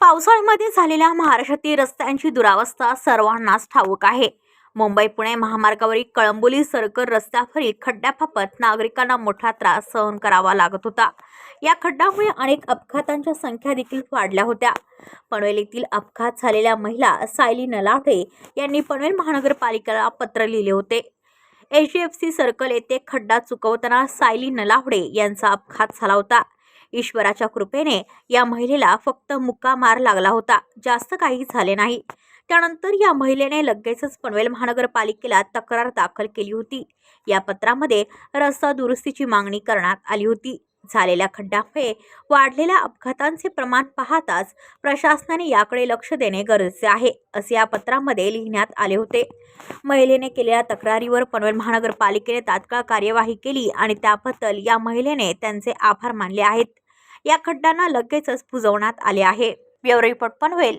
पावसाळ्यामध्ये झालेल्या महाराष्ट्रातील रस्त्यांची दुरावस्था सर्वांनाच ठाऊक आहे. मुंबई पुणे महामार्गावरील कळंबोली सर्कल रस्त्यावरील खड्ड्याबाबत नागरिकांना मोठा त्रास सहन करावा लागत होता. या खड्ड्यामुळे अनेक अपघातांच्या संख्या देखील वाढल्या होत्या. पनवेल येथील अपघात झालेल्या महिला सायली नलावडे यांनी पनवेल महानगरपालिकेला पत्र लिहिले होते. H D F C circle येथे खड्डा चुकवताना सायली नलावडे यांचा अपघात झाला होता. ईश्वराच्या कृपेने या महिलेला फक्त मुक्का मार लागला होता. जास्त काही झाले नाही. त्यानंतर या महिलेने लगेचच पनवेल महानगरपालिकेला तक्रार दाखल केली होती. या पत्रामध्ये रस्ता दुरुस्तीची मागणी करण्यात आली होती. झालेल्या खड्ड्यामुळे वाढलेल्या अपघातांचे प्रमाण पाहताच प्रशासनाने याकडे लक्ष देणे गरजेचे आहे असे या पत्रामध्ये लिहिण्यात आले होते. महिलेने केलेल्या तक्रारीवर पनवेल महानगरपालिकेने तात्काळ कार्यवाही केली आणि त्याबद्दल या महिलेने त्यांचे आभार मानले आहेत. या खड्ड्यांना लगेचच पुजवण्यात आले आहे. Bureau report Panvel.